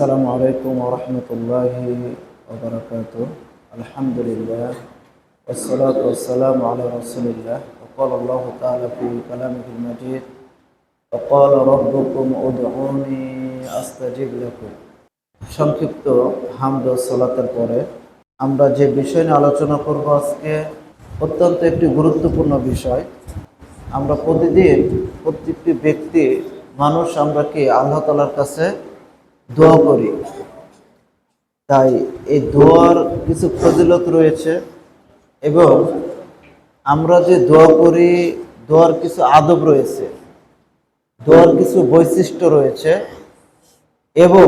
السلام عليكم ورحمة الله وبركاته الحمد لله والصلاة والسلام على رسول الله وقال الله تعالى في كلامه المجيد وقال ربكم ادعوني أستجب لكم সংক্ষিপ্ত হামদ ও সালাতের পরে আমরা যে বিষয় নিয়ে আলোচনা করব আজকে অত্যন্ত একটি গুরুত্বপূর্ণ বিষয় আমরা প্রতিদিন প্রত্যেকটি ব্যক্তি মানুষ আমরা কি আল্লাহ তালার কাছে দোয়া করি। তাই এই দোয়ার কিছু ফজিলত রয়েছে এবং আমরা যে দোয়া করি, দোয়ার কিছু আদব রয়েছে, দোয়ার কিছু বৈশিষ্ট্য রয়েছে এবং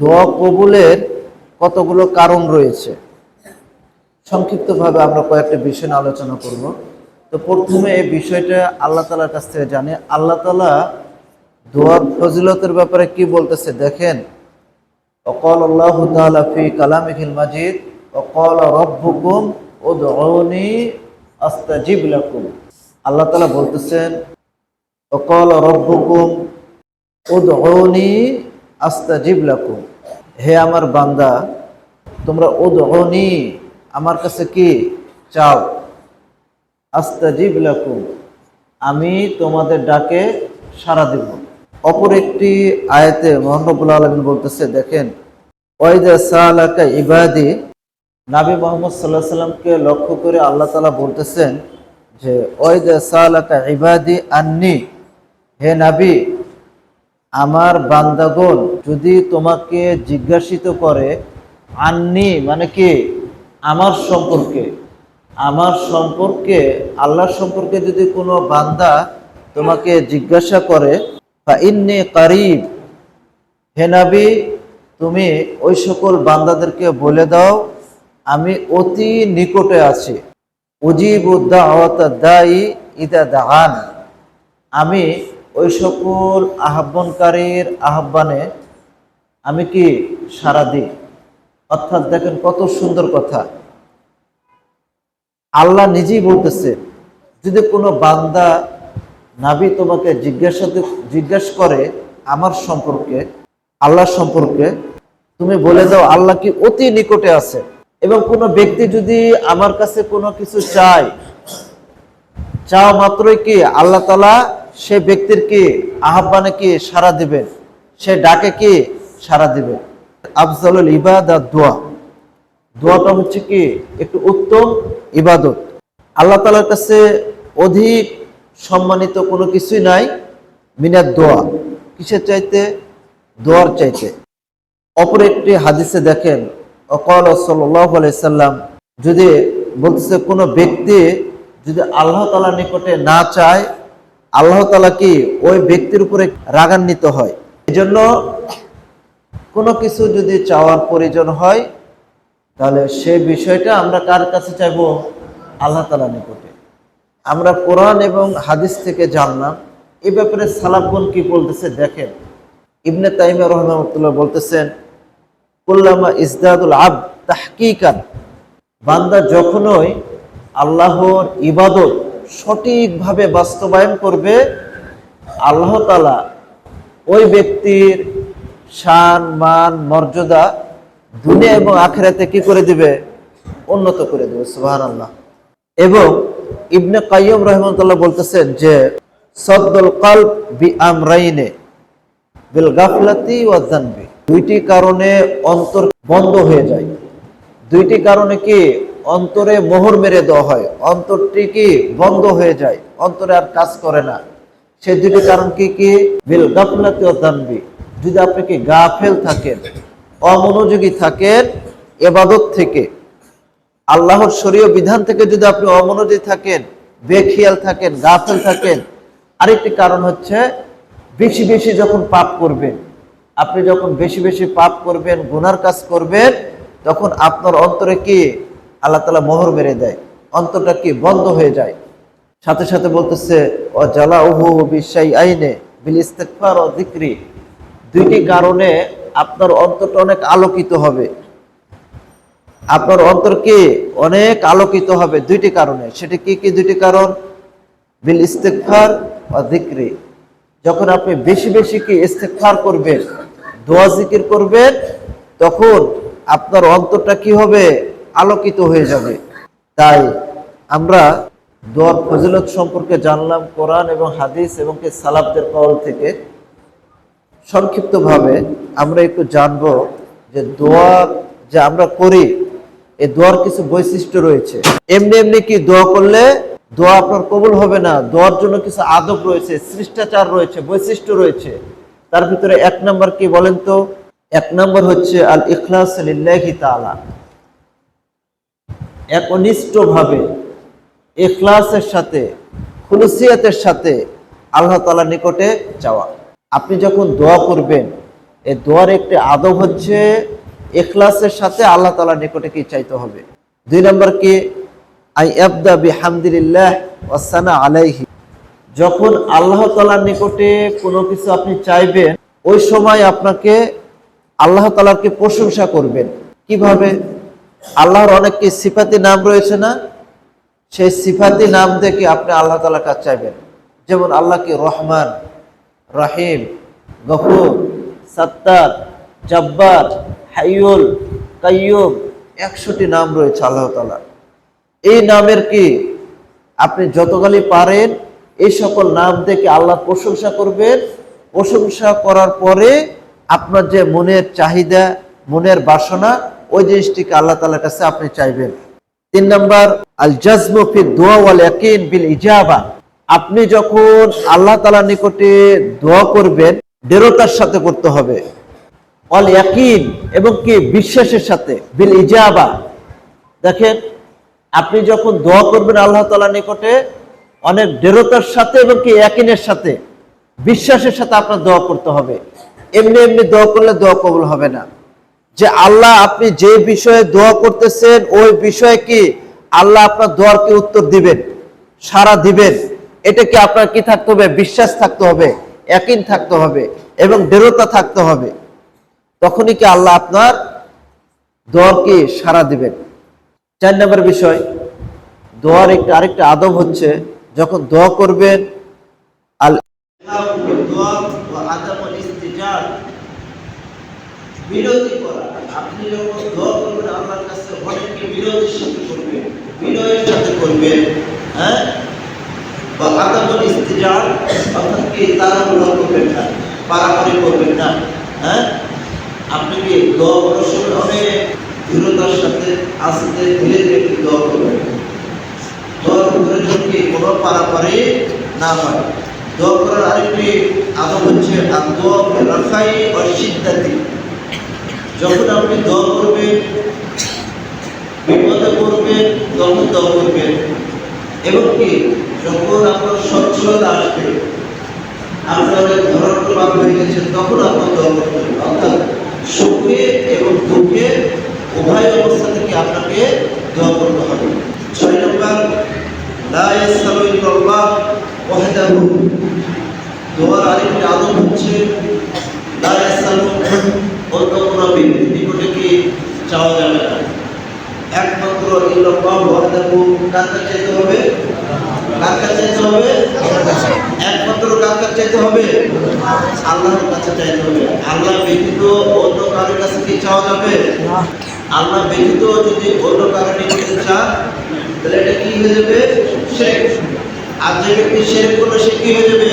দোয়া কবুলের কতগুলো কারণ রয়েছে। সংক্ষিপ্তভাবে আমরা কয়েকটা বিষয় নিয়ে আলোচনা করব। তো প্রথমে এই বিষয়টা আল্লাহ তালার কাছ থেকে জানি। আল্লাহ তালা দোয়ার ফজিলতের ব্যাপারে কি বলতেছে? দেখেন, অকল আল্লাহ তাআলা ফি কালামিহিল মাজিদ, অকল রব্বুকুম উদউনি আস্তাজিব লাকুম। আল্লাহ তাআলা বলতেছেন, অকল রব্বুকুম উদউনি আস্তাজিব লাকুম। হে আমার বান্দা, তোমরা ও উদউনি আমার কাছে কি চাও? আস্তাজিব লাকুম। আমি তোমাদের ডাকে সাড়া দিব। অপর একটি আয়াতে মোহাম্মবুল আলমিন বলতেছে, দেখেন, ওয়াইদা সালাকা ইবাদি, নাবি মোহাম্মদ সাল্লাহ সাল্লামকে লক্ষ্য করে আল্লাহ তালা বলতেছেন যে, ওয়াইদা সালাকা ইবাদি আন্নি, হে নাবি, আমার বান্দাগণ যদি তোমাকে জিজ্ঞাসিত করে, আন্নি মানে কি? আমার সম্পর্কে। আমার সম্পর্কে আল্লাহ সম্পর্কে যদি কোনো বান্দা তোমাকে জিজ্ঞাসা করে ইন্নি কারিব। হে নাবি, তুমি ওই সকল বান্দাদেরকে বলে দাও, আমি অতি নিকটে আছি। উজিব দায়ী ইদা দাহান আমি ওই সকল আহ্বানকারীর আহ্বানে আমি কি সারা দিই? অর্থাৎ দেখেন কত সুন্দর কথা। আল্লাহ নিজেই বলতেছে, যদি কোনো বান্দা নাবি তোমাকে জিজ্ঞাসা জিজ্ঞেস করে আমার সম্পর্কে আল্লাহ সম্পর্কে, তুমি বলে দাও আল্লাহ কি অতি নিকটে আছে। এবং কোনো ব্যক্তি যদি আমার কাছে কোনো কিছু চায়, চাওয়া মাত্রই কি আল্লাহ তালা সে ব্যক্তির কি আহ্বানে কি সারা দিবেন? সে ডাকে কি সারা দিবে আফজালুল ইবাদত দোয়া। দোয়াটা হচ্ছে কি একটু উত্তম ইবাদত। আল্লাহ তালার কাছে অধিক সম্মানিত কোনো কিছুই নাই, মিনার দোয়া। কিসের চাইতে? দোয়ার চাইতে। অপর একটি হাদিসে দেখেন, অকল সাল্লাম যদি বলতেছে কোনো ব্যক্তি যদি আল্লাহ তালা নিকটে না চায়, আল্লাহ তালা কি ওই ব্যক্তির উপরে রাগান্বিত হয়? এই জন্য কোনো কিছু যদি চাওয়ার প্রয়োজন হয়, তাহলে সে বিষয়টা আমরা কার কাছে চাইব? আল্লাহ তালা নিকটে। আমরা কোরআন এবং হাদিস থেকে জানলাম। এ ব্যাপারে সালাফগণ কি বলতেছে দেখেন। ইবনে তাইমা রহমাতুল্লাহ বলতেছেন, কুল্লামা ইসদাদুল আব তাহকিকান। বান্দা যখনই আল্লাহর ইবাদত সঠিকভাবে বাস্তবায়ন করবে, আল্লাহ তালা ওই ব্যক্তির শান, মান, মর্যাদা দুনিয়া এবং আখেরাতে কি করে দিবে? উন্নত করে দেবে সুবাহ আল্লাহ এবং ইবনে কাইয়ম রহমতুল্লাহ বলতেছেন যে, সদ্দুল কাল বি আমরাইনে বিল গাফলাতি ওয়া জানবি দুইটি কারণে অন্তর বন্ধ হয়ে যায়। দুইটি কারণে কি অন্তরে মোহর মেরে দেওয়া হয়? অন্তরটি কি বন্ধ হয়ে যায়? অন্তরে আর কাজ করে না। সে দুটি কারণ কি কি? বিল গাফলাতি ওয়া জানবি যদি আপনি কি গাফেল থাকেন, অমনোযোগী থাকেন, এবাদত থেকে আল্লাহর শরীয় বিধান থেকে যদি আপনি অমনোযোগী থাকেন, বেখিয়াল থাকেন, গাফেল থাকেন, আরেকটি কারণ হচ্ছে বেশি বেশি যখন পাপ করবেন, আপনি যখন বেশি বেশি পাপ করবেন, গুনার কাজ করবেন, তখন আপনার অন্তরে কি আল্লাহ তালা মোহর মেরে দেয়, অন্তরটা কি বন্ধ হয়ে যায়। সাথে সাথে বলতেছে ও জ্বালা উহু বিশ্বাই আইনে বিল ইস্তেকফার ও দিক্রি দুইটি কারণে আপনার অন্তরটা অনেক আলোকিত হবে। আপনার অন্তর কি অনেক আলোকিত হবে? দুইটি কারণে। সেটি কি কি দুইটি কারণ? বিল ইস্তেকফার বা দিক্রি যখন আপনি বেশি বেশি কি ইস্তেকফার করবেন, দোয়া জিকির করবেন, তখন আপনার অন্তরটা কি হবে? আলোকিত হয়ে যাবে। তাই আমরা দোয়ার ফজিলত সম্পর্কে জানলাম কোরআন এবং হাদিস এবং কি সালাফদের কল থেকে। সংক্ষিপ্তভাবে আমরা একটু জানব যে দোয়া যে আমরা করি এই দোয়ার কিছু বৈশিষ্ট্য রয়েছে। এমনি এমনি কি দোয়া করলে দোয়া আপনার কবুল হবে না? দোয়ার জন্য কিছু আদব রয়েছে, শিষ্টাচার রয়েছে, বৈশিষ্ট্য রয়েছে। তার ভিতরে এক নম্বর কি বলেন তো? এক নম্বর হচ্ছে আল ইখলাস তাআলা। একনিষ্ঠভাবে ইখলাসের সাথে খুলুসিয়াতের সাথে আল্লাহ তাআলার নিকটে যাওয়া। আপনি যখন দোয়া করবেন এই দোয়ার একটি আদব হচ্ছে ইখলাসের সাথে আল্লাহ তাআলার নিকটে কি চাইতে হবে? দুই নম্বর কি? আই আবদা বিহামদুলিল্লাহ ওয়াসানা আলাইহি। যখন আল্লাহ তাআলার নিকটে কোনো কিছু আপনি চাইবেন, ওই সময় আপনাকে আল্লাহ তাআলাকে প্রশংসা করবেন। কীভাবে? আল্লাহর অনেক কি সিফাতি নাম রয়েছে না? সেই সিফাতি নাম দেখে আপনি আল্লাহ তাআলার কাছে চাইবেন। যেমন আল্লাহ কি রহমান, রহিম, গফুর, সত্তার, জব্বার হাইয়ুল কাইয়ুম। একশোটি নাম রয়েছে আল্লাহ তাআলার এই নামের কি? আপনি যতখানি পারেন এই সকল নাম থেকে আল্লাহ প্রশংসা করবেন। প্রশংসা করার পরে আপনার যে মনের চাহিদা, মনের বাসনা, ওই জিনিসটিকে আল্লাহ তাআলার কাছে আপনি চাইবেন। তিন নম্বর আল জাজমু ফি দোয়া ওয়াল ইয়াকিন বিল ইজাবা। আপনি যখন আল্লাহ তাআলার নিকটে দোয়া করবেন, দৃঢ়তার সাথে করতে হবে। অল ইয়াকিন এবং কি বিশ্বাসের সাথে, বিল ইজাবা। দেখেন, আপনি যখন দোয়া করবেন আল্লাহ তাআলার নিকটে, অনেক দৃঢ়তার সাথে এবং কি একিনের সাথে, বিশ্বাসের সাথে আপনার দোয়া করতে হবে। এমনি এমনি দোয়া করলে দোয়া কবুল হবে না। যে আল্লাহ, আপনি যে বিষয়ে দোয়া করতেছেন, ওই বিষয়ে কি আল্লাহ আপনার দোয়ার কি উত্তর দিবেন? সারা দিবেন? এটা কি আপনার কি থাকতে হবে? বিশ্বাস থাকতে হবে একিন থাকতে হবে এবং দৃঢ়তা থাকতে হবে। তখনই কি আল্লাহ আপনার দোয়ার কি সারা দিবেন? চার নম্বর বিষয়, দোয়ার একটা আরেকটা আদব হচ্ছে যখন দোয়া করবেন, আল করা। আপনি যখন করবেন, আল্লাহর কাছে করবেন বিনয়ের সাথে করবেন হ্যাঁ? বা পারাপারি করবেন না হ্যাঁ? আপনি কি দোয়া সময় অনেক দৃঢ়তার সাথে আস্তে ধীরে ধীরে একটু দোয়া করবেন। দোয়ার উপরে যেন কি কোনো পারাপারি না হয়? দোয়া করার আরেকটি আদব হচ্ছে আর দোয়া রাখাই অসিদ্ধাতি যখন আপনি দোয়া করবেন, বিপদে পড়বেন, তখন দোয়া করবেন। এবং কি, যখন আপনার সচ্ছলতা আসবে, আপনার ধরনবাদ হয়ে গেছে, তখন আপনার দোয়া করবেন অর্থাৎ সুখে এবং দুঃখে উভয় অবস্থা থেকে আপনাকে দোয়া করতে হবে। ছয় নম্বর দোয়ার আরেকটি আদব হচ্ছে অন্য কোনো ব্যক্তির নিকটে কি যাবে না। একমাত্র ইল্লাল্লাহ ওয়াহদাহু, কার কাছে চাইতে হবে? কার কাছে চাইতে হবে? একমাত্র কার কাছে চাইতে হবে? আল্লাহর কাছে চাইতে হবে। আল্লাহ ব্যতীত অন্য কারোর কাছে কি চাওয়া যাবে? আল্লাহ ব্যতীত যদি অন্য কারোর নিকটে চান তাহলে এটা কি হয়ে যাবে? শেখ। আর যে ব্যক্তি শেখ করল সে কি হয়ে যাবে?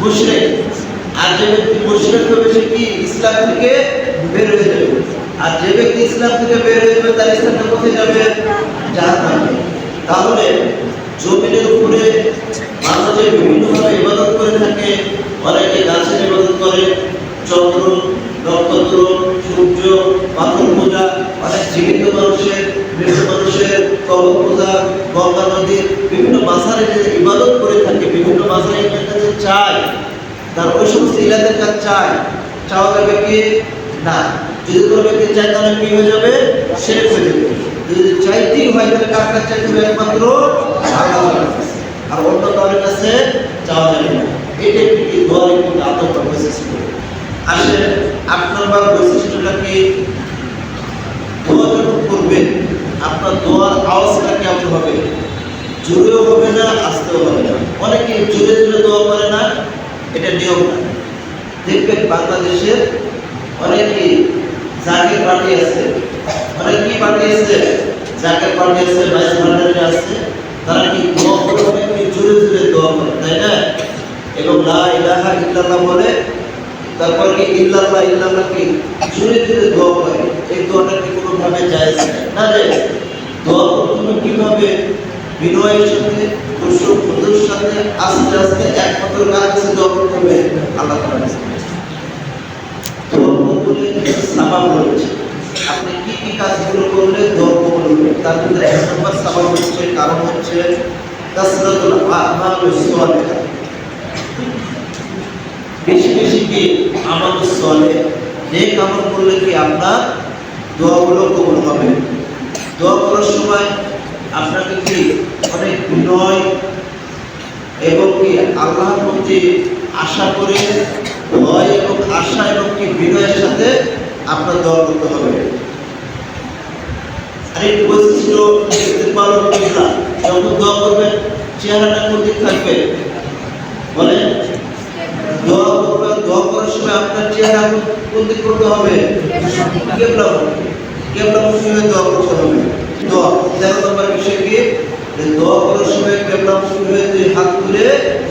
মুশরিক। আর যে ব্যক্তি মুশরিক সে কি ইসলাম থেকে বের হয়ে যাবে? আর যে ব্যক্তি ইসলাম থেকে বের হয়ে যাবে, তার ইসলামটা কোথায় যাবে? জাহান্নামে। তাহলে জমিনের উপরে মানুষের বিভিন্নভাবে ইবাদত করে থাকে, অনেকে গাছের ইবাদত করে, চন্দ্র, নক্ষত্র, সূর্য, পাথর পূজা, অনেক জীবিত মানুষের মৃত মানুষের, কবর পূজা, গঙ্গা নদীর বিভিন্ন মাসারে ইবাদত করে থাকে, বিভিন্ন মাসারে কাছে চায় তার ওই সমস্ত ইলাদের কাছে চায় চাওয়া যাবে কি? না। যদি কোনো ব্যক্তি চায়, তাহলে কি হয়ে যাবে? শেষ হয়ে যাবে। যদি চাইতেই হয়, তাহলে কার চাইতে হবে একমাত্র? আর অন্য কারোর কাছে চাওয়া যাবে না। এটা একটি দোয়ার একটি আদব বৈশিষ্ট্য। আসে আট নম্বর বৈশিষ্ট্যটা কি দোয়া যখন করবেন আপনার দোয়ার আওয়াজটা কেমন হবে? জোরেও হবে না, আস্তেও হবে না। অনেকে জোরে জোরে দোয়া করে না, এটা নিয়ম না। দেখবেন বাংলাদেশের অনেকে জাকের পার্টি আছে অনেক কি পার্টি আছে জাকের পার্টি ভাইস ভান্ডারে আছে তারা কি দোয়া করে, তাই না? এবং লা ইলাহা ইল্লাল্লাহ বলে, তারপর কি ইল্লাল্লাহ ইল্লাল্লাহ কি? দোয়া করে। এই দোয়াটা কি কোনো জায়েজ না জায়েজ দোয়া করতে কীভাবে? বিনয়ের সাথে সাথে, আস্তে আস্তে একমাত্র কার কাছে হবে? আল্লাহ তাআলার কি কি কাজগুলো করলে দোয়া কবুল তার ভিতরে এক নম্বর সাবাব হচ্ছে, কারণ হচ্ছে কাসরাতুল আমাল সালিহা। বেশি বেশি কি আমল সালেহ? নেক আমল করলে কি আপনার দোয়াগুলো কবুল হবে? দোয়া করার সময় আপনাকে কি অনেক বিনয় এবং কি আল্লাহর প্রতি আশা করে, ভয় এবং আশা এবং কি বিনয়ের সাথে আপনার দোয়া করতে হবে? আরেকটি বৈশিষ্ট্য ইস্তেকবালুল কিবলা যখন দোয়া করবেন চেহারাটা কোন দিক থাকবে? বলেন দোয়া করবেন দোয়া করার সময় আপনার চেহারা কোন দিক করতে হবে? কেবলা কেবলা হয়ে দোয়া করতে হবে। দোয়া তেরো নম্বর বিষয় কি দোয়া করার সময় কেবলা হয়ে দুই হাত তুলে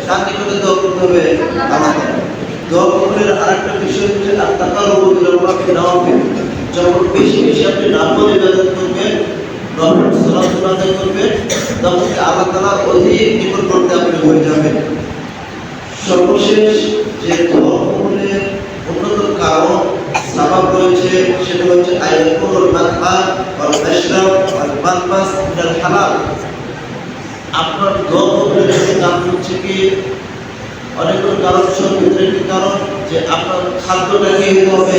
শান্তি করে দোয়া করতে হবে তাআলা। দোয়া কবুলের আরেকটা বিষয় হচ্ছে আত্মাকার উপর নামাবে যখন বেশি বেশি আপনি নামাজ ইবাদত করবেন নফল সালাত আদায় করবেন, তখন আল্লাহ তাআলা অধিক নিকটবর্তী আপনি হয়ে যাবেন। সর্বশেষ যে কবুলের অন্যতম কারণ সাবাব রয়েছে, সেটা হচ্ছে আয়াকুল মাতহা ওয়াল মাশরাব ওয়াল মালবাস মিনাল হালাল। আপনার কবুলের একটি হচ্ছে কি? অনেকগুলো কারণ সব ভিতরে একটি কারণ যে আপনার খাদ্যটা কি হবে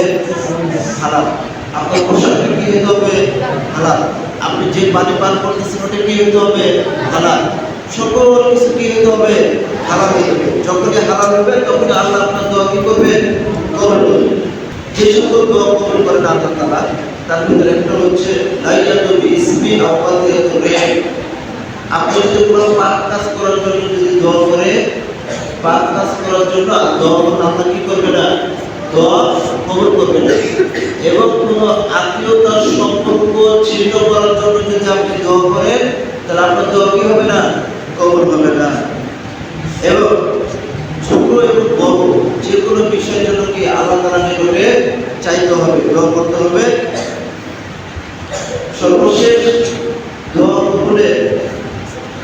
হালাল। আপনার পোশাকটা কি হতে হবে? হালাল। আপনি যে পানি পান করতেছেন, ওটা কি হতে হবে? হালাল। সকল কিছু কি হতে হবে? হালাল হতে হবে। যখনই হালাল হবে, তখনই আল্লাহ আপনার দোয়া কি করবে? কবুল করবে। যে সকল দোয়া কবুল করেন আল্লাহ তাআলা, তার ভিতরে একটা হচ্ছে আপনি যদি কোনো পাপ কাজ করার জন্য যদি দোয়া করে পাপ কাজ করার জন্য দোয়া আল্লাহ কি করবে না? দোয়া কবুল করবে না। এবং কোনো আত্মীয়তার সম্পর্ক ছিন্ন করার জন্য যদি আপনি দোয়া করেন, তাহলে আপনার দোয়া কি হবে না? কবুল হবে না। এবং ছোট এবং বড় যে কোনো বিষয়ের জন্য কি আল্লাহ তালা নিকটে চাইতে হবে, দোয়া করতে হবে? সর্বশেষ দোয়া কবুলে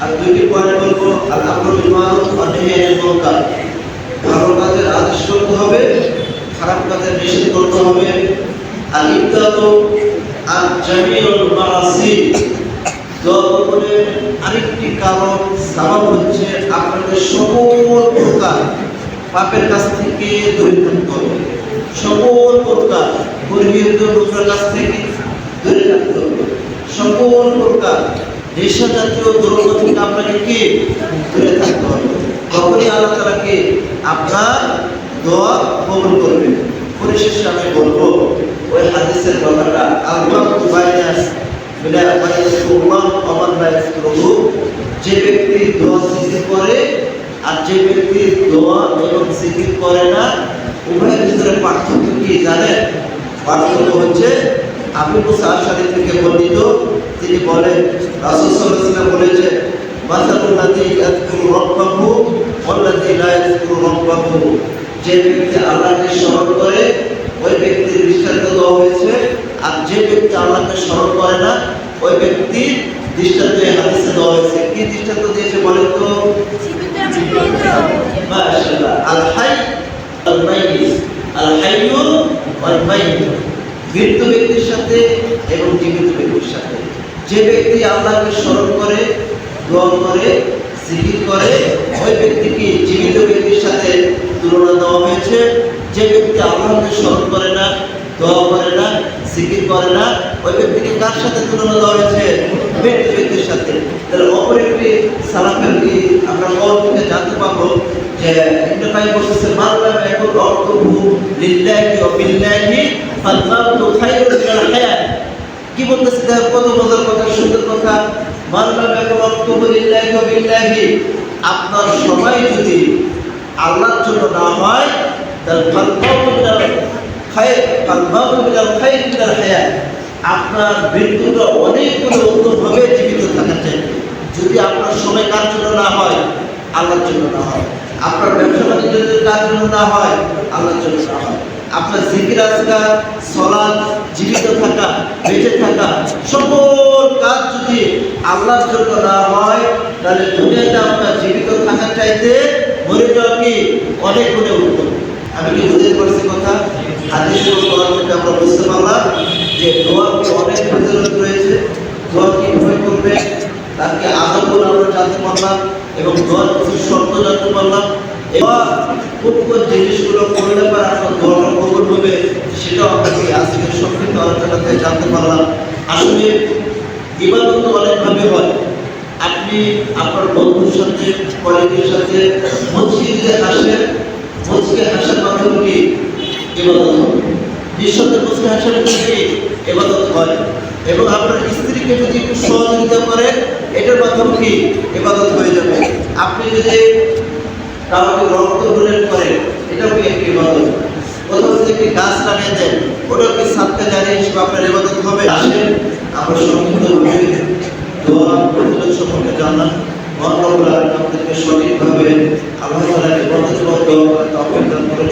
আর দুইটি পয়েন্ট বলব আনিল মুনকার ভালো কাজের আদেশ করতে হবে, খারাপ কাজের নিষেধ করতে হবে। আর আর জামিউল দোয়া আরেকটি কারণ সাবাব হচ্ছে, আপনাদের সকল প্রকার পাপের কাছ থেকে দূরে থাকতে হবে। সকল প্রকার গরিবের লোকের কাছ থেকে দূরে থাকতে হবে। সকল প্রকার নেশা জাতীয় দ্রব্য থেকে আপনাকে কি? দূরে থাকতে হবে। তখনই আল্লাহ তালাকে আপনার দোয়া কবুল করবে পরিশেষে আমি বলব ওই হাদিসের কথাটা আল্লাহ বাইনাস বিলা বাইনাসুল্লাহ আমার বাইনাসুল্লাহ যে ব্যক্তি দোয়া সিদ্ধি করে, আর যে ব্যক্তি দোয়া এবং সিদ্ধি করে না, উভয়ের ভিতরে পার্থক্য কি জানেন? পার্থক্য হচ্ছে আবু মুসা আশারি থেকে বর্ণিত, তিনি বলেন, রাসূল ওয়াসাল্লাম বলেছেন, মাসালুল লাযী ইয়াযকুরু রাব্বাহু ওয়াল লাযী লা ইয়াযকুরু রাব্বাহু। যে ব্যক্তি আল্লাহকে স্মরণ করে ওই ব্যক্তির দৃষ্টান্ত দেওয়া হয়েছে আর যে ব্যক্তি আল্লাহকে স্মরণ করে না, ওই ব্যক্তি দৃষ্টান্ত হাদিসে দেওয়া হয়েছে। কি দৃষ্টান্ত দিয়েছে বলেন তো? আল ব্যক্তির সাথে এবং জীবিত ব্যক্তির সাথে। যে ব্যক্তি আল্লাহকে স্মরণ করে, দোয়া করে, জিকির করে, ওই ব্যক্তিকে জীবিত ব্যক্তির সাথে তুলনা দেওয়া হয়েছে। যে ব্যক্তি আল্লাহকে স্মরণ করে না, দোয়া করে না, জিকির করে না, ওই ব্যক্তিকে কার সাথে তুলনা দেওয়া হয়েছে? মৃত ব্যক্তির সাথে। তাহলে অপর একটি সালাফের আমরা কল থেকে জানতে পারব যে ইবনে কাইম বলতেছে মাল্লাম এখন অর্থহু লিল্লাহি ওয়া বিল্লাহি ফালমাউতু খায়রুন মিনাল হায়াত। কি বলতেছে? দেখো কত মজার কথা, সুন্দর কথা। মাল্লাম এখন অর্থহু লিল্লাহি ওয়া বিল্লাহি। আপনার সময় যদি আল্লাহর জন্য না হয় আপনার মৃত্যুটা অনেকগুলো উত্তমভাবে জীবিত থাকা চাই। যদি আপনার সময় কার জন্য না হয়, আল্লাহর জন্য না হয়। আপনার ব্যবসা বাণিজ্য যদি কার জন্য না হয়, আল্লাহর জন্য না হয়। আপনার জিকির আজকার সলাদ জীবিত থাকা, বেঁচে থাকা সকল কাজ যদি আল্লাহর জন্য না হয়, তাহলে দুনিয়াতে আপনার জীবিত থাকার চাইতে মরে যাওয়া কি অনেক গুণে উত্তম। আমি কি বুঝতে পারছি কথা? হাদিস করার থেকে আমরা বুঝতে পারলাম যে দোয়াকে অনেক প্রচলিত রয়েছে। দোয়া কীভাবে করবে তাকে আদবগুলো আমরা জানতে পারলাম এবং দোয়ার কিছু শর্ত জানতে পারলাম। এবার কোন কোন জিনিসগুলো করলে পর আপনার দোয়াটা কবুল হবে সেটাও আপনাকে আজকের সংক্ষিপ্ত আলোচনা থেকে জানতে পারলাম। আসলে ইবাদত অনেকভাবে হয়। আপনি আপনার বন্ধুর সাথে, কলিগের সাথে মসজিদে আসেন মসজিদে হাসার মাধ্যমে কি ইবাদত হবে। নিঃসন্দেহে মসজিদে হাসার কি ইবাদত হয়। এবং আপনার স্ত্রীকে যদি একটু সহযোগিতা করেন এটার মাধ্যমে কি ইবাদত হয়ে যাবে? আপনি যদি কাউকে রক্ত ডোনেট করেন এটাও কি একটি ইবাদত? কোথাও যদি একটি গাছ লাগিয়ে দেন ওটাও কি সাতটা জানিয়ে হিসেবে আপনার ইবাদত হবে? আসেন। আমরা সংক্ষিপ্ত দোয়া প্রতিরোধ সম্পর্কে জানলাম আমাদেরকে সঠিকভাবে আল্লাহ তালাকে বন্ধুত্ব অপেক্ষা করে